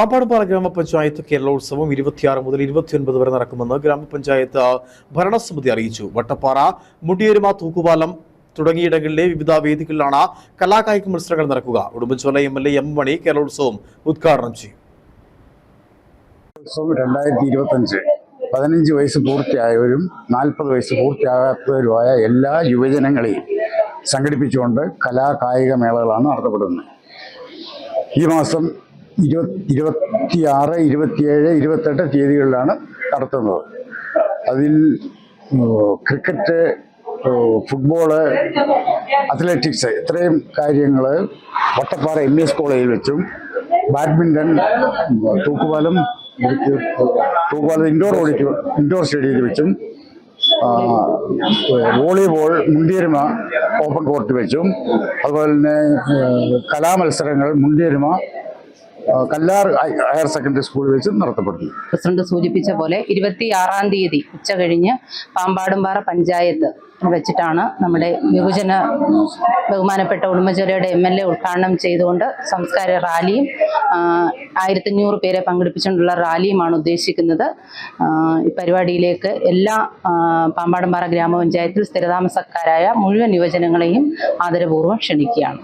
പാമ്പാടുംപാറ ഗ്രാമപഞ്ചായത്ത് കേരളോത്സവം ഇരുപത്തിയാറ് മുതൽ ഇരുപത്തിയൊൻപത് വരെ നടക്കുമെന്ന് ഗ്രാമപഞ്ചായത്ത് ഭരണസമിതി അറിയിച്ചു. വട്ടപ്പാറ മുടിയേരുമ തൂക്കുപാലം തുടങ്ങിയിടങ്ങളിലെ വിവിധ വേദികളിലാണ് കലാകായിക മത്സരങ്ങൾ നടക്കുക. Udumbanchola M L A M Mani Keralolsavam ഉദ്ഘാടനം ചെയ്യും. പതിനഞ്ച് വയസ്സ് പൂർത്തിയായവരും നാൽപ്പത് വയസ്സ് പൂർത്തിയാകാത്തവരുമായ എല്ലാ യുവജനങ്ങളെയും സംഘടിപ്പിച്ചുകൊണ്ട് കലാകായിക മേളകളാണ് നടത്തപ്പെടുന്നത്. ഈ മാസം ഇരുപത് ഇരുപത്തിയാറ് ഇരുപത്തിയേഴ് ഇരുപത്തെട്ട് തീയതികളിലാണ് നടത്തുന്നത്. അതിൽ ക്രിക്കറ്റ് ഫുട്ബോൾ അത്ലറ്റിക്സ് ഇത്രയും കാര്യങ്ങൾ വട്ടപ്പാറ എം എസ് കോളേജിൽ വെച്ചും ബാഡ്മിന്റൺ തൂക്കുപാലം തൂക്കുപാലം ഇൻഡോർ ഓഡിറ്റോ ഇൻഡോർ സ്റ്റേഡിയത്തിൽ വെച്ചും വോളിബോൾ മുണ്ടിയരുമ ഓപ്പൺ കോർട്ട് വെച്ചും അതുപോലെ തന്നെ കലാമത്സരങ്ങൾ മുണ്ടിയരുമ കല്ലാർ ഹയർ സെക്കൻഡറി സ്കൂളിൽ വെച്ച് നടത്തപ്പെടുന്നു. പ്രസിഡന്റ് സൂചിപ്പിച്ച പോലെ ഇരുപത്തിയാറാം തീയതി ഉച്ച കഴിഞ്ഞ് പാമ്പാടുംപാറ പഞ്ചായത്ത് വെച്ചിട്ടാണ് നമ്മുടെ യുവജന ബഹുമാനപ്പെട്ട ഉടുമ്പചേരയുടെ എം എൽ എ ഉദ്ഘാടനം ചെയ്തുകൊണ്ട് സംസ്കാര റാലിയും ആയിരത്തഞ്ഞൂറ് പേരെ പങ്കെടുപ്പിച്ചുകൊണ്ടുള്ള റാലിയുമാണ് ഉദ്ദേശിക്കുന്നത്. ഈ പരിപാടിയിലേക്ക് എല്ലാ പാമ്പാടുംപാറ ഗ്രാമപഞ്ചായത്തിൽ സ്ഥിരതാമസക്കാരായ മുഴുവൻ യുവജനങ്ങളെയും ആദരപൂർവം ക്ഷണിക്കുകയാണ്.